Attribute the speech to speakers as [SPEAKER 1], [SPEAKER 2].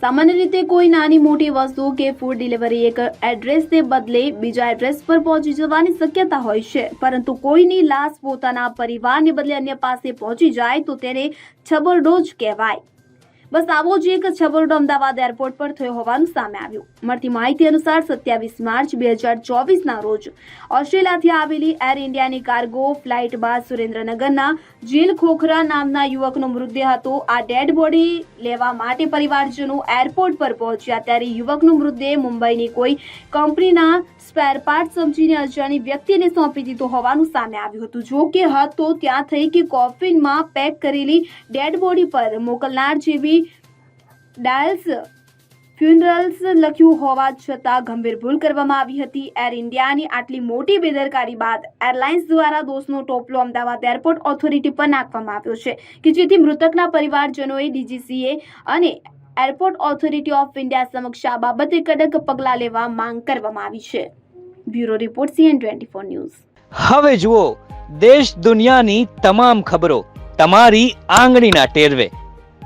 [SPEAKER 1] સામાન્ય રીતે કોઈ નાની મોટી વસ્તુ કે ફૂડ ડિલિવરી એક એડ્રેસને બદલે બીજા એડ્રેસ પર પહોંચી જવાની શક્યતા હોય છે. પરંતુ કોઈની લાશ પોતાના પરિવારને બદલે અન્ય પાસે પહોંચી જાય તો તેને છબરડોજ કહેવાય. બસ આવો જ એક છબરડો અમદાવાદ એરપોર્ટ પર થયો હોવાનું સામે આવ્યું. મળતી માહિતી અનુસાર સત્યાવીસ માર્ચ બે હજાર ચોવીસના રોજ ઓસ્ટ્રેલિયાથી આવેલી એર ઇન્ડિયાની કાર્ગો ફ્લાઇટ બાદ સુરેન્દ્રનગરના જીલ ખોખરા નામના યુવકનો મૃતદેહ હતો. આ ડેડ બોડી લેવા માટે પરિવારજનો એરપોર્ટ પર પહોંચ્યા ત્યારે યુવકનો મૃતદેહ મુંબઈની કોઈ કંપનીના સ્પેર પાર્ટ સમજીને અજાણી વ્યક્તિને સોંપી દીધો હોવાનું સામે આવ્યું હતું. જો કે હતો ત્યાં થઈ કે કોફિનમાં પેક કરેલી ડેડ બોડી પર મોકલનાર જેવી ડાયલ્સ. ફ્યુનરલ્સ લખ્યું હોવા છતાં ગંભીર ભૂલ કરવામાં આવી હતી. એર ઇન્ડિયાની આટલી મોટી બેદરકારી બાદ એરલાઇન્સ દ્વારા દોષનો ટોપલો અમદાવાદ એરપોર્ટ ઓથોરિટી પર નાખવામાં આવ્યો છે કે જેથી મૃતકના પરિવારજનોએ ડીજીસીએ અને એરપોર્ટ ઓથોરિટી ઓફ ઇન્ડિયા સમક્ષ આ બાબતે કડક પગલાં લેવા માંગ કરવામાં આવી છે. Bureau report CN twenty four news.
[SPEAKER 2] હવે જુઓ, દેશ દુનિયાની તમામ ખબરો તમારી આંગળીના ટેરવે.